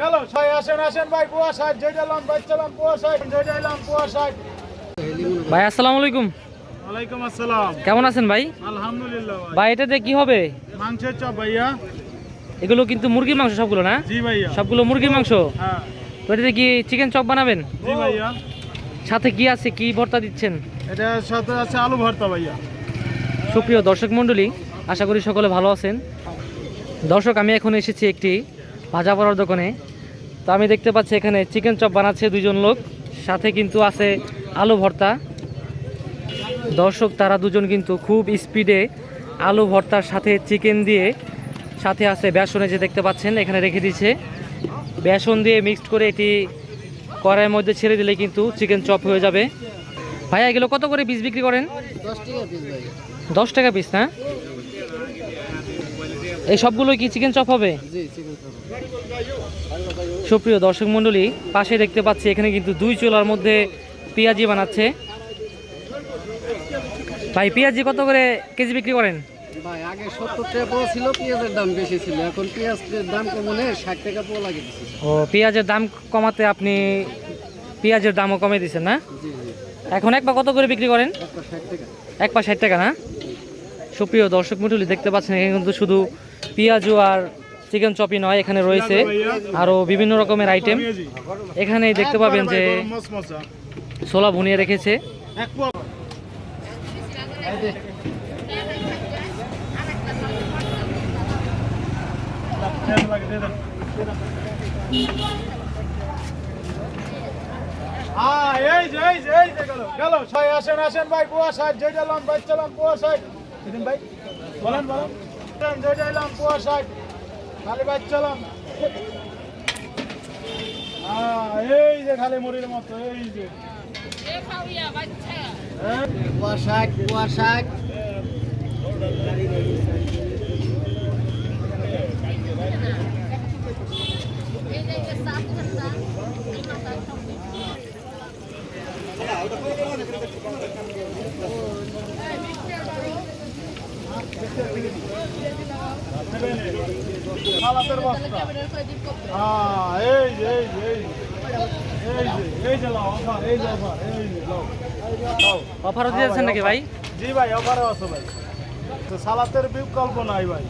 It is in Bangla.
গেল আসেন আসেন ভাই পোয়া চালাম পোয়া পোয়া আসসালামু আলাইকুম। ওয়ালাইকুম আসসালাম। কেমন আছেন ভাই? আলহামদুলিল্লাহ ভাই। এটাতে কি হবে? মাংসের চপ ভাইয়া। এগুলো কিন্তু মুরগির মাংস সবগুলো না? জি ভাইয়া। সবগুলো মুরগির মাংস? হ্যাঁ। তো এটাতে কি চিকেন চপ বানাবেন? জি ভাইয়া। সাথে কি আছে কি ভর্তা দিচ্ছেন? এটার সাথে আছে আলু ভর্তা ভাইয়া। সুপ্রিয় দর্শক মণ্ডলী আশা করি সকলে ভালো আছেন। দর্শক আমি এখন এসেছি একটি ভাজা পড়ার দোকানে। তো আমি দেখতে পাচ্ছি এখানে চিকেন চপ বানাচ্ছে দুজন লোক। সাথে কিন্তু আছে আলু ভর্তা। দর্শক তারা দুজন কিন্তু খুব স্পিডে আলু ভর্তার সাথে চিকেন দিয়ে সাথে আছে বেসনে যে দেখতে পাচ্ছেন এখানে রেখে দিয়েছে। বেসন দিয়ে মিক্সড করে এটি কড়াইয়ের মধ্যে ছেড়ে দিলে কিন্তু চিকেন চপ হয়ে যাবে। ভাইয়া এগুলো কত করে পিস বিক্রি করেন? দশ টাকা পিস না? এই সবগুলো কি চিকেন চপ হবে? সুপ্রিয় দর্শক মণ্ডলী পাশে দেখতে পাচ্ছি এখানে কিন্তু দুই চুলার মধ্যে পেঁয়াজি বানাচ্ছে। ভাই পেঁয়াজি কত করে কেজি বিক্রি করেন? ভাই আগে সত্তর টাকা পোয়া ছিল পেঁয়াজের দাম বেশি ছিল। এখন পেঁয়াজের দাম ষাট টাকা পোয়া লাগে ও পেঁয়াজের দাম কমাতে আপনি পেঁয়াজের দামও কমে দিচ্ছেন না? এখন এক পা কত করে বিক্রি করেন? এক পা ষাট টাকা না? সুপ্রিয় দর্শক মণ্ডলী, দেখতে পাচ্ছেন, এখানে কিন্তু শুধু পেঁয়াজু আর চিকেন চপই নয়, এখানে রয়েছে আরও বিভিন্ন রকমের আইটেম এখানে দেখতে পাবেন যে ছোলা ভুনিয়ে রেখেছে। আসেন আসেন ভাই পোয়া ষাট জয়জালাম ভাই চালাম পোয়া ষাট দিদিন ভাই বলেন বলেন। জয়জালাম পোয়া ষাট খালি বাইক চালাম। হ্যাঁ এই যে খালি মরির মতো এই যে। হ্যাঁ। পোয়া সালাতের বস্তা। হ্যাঁ এই যে এই যে এই যে এই যে এই যে লাও অফার এই যে অফার এই যে লাও। লাও। অফারও দিয়েছেন নাকি ভাই? জি ভাই অফারও আছে ভাই। তো সালাতের বিকল্প নাই ভাই।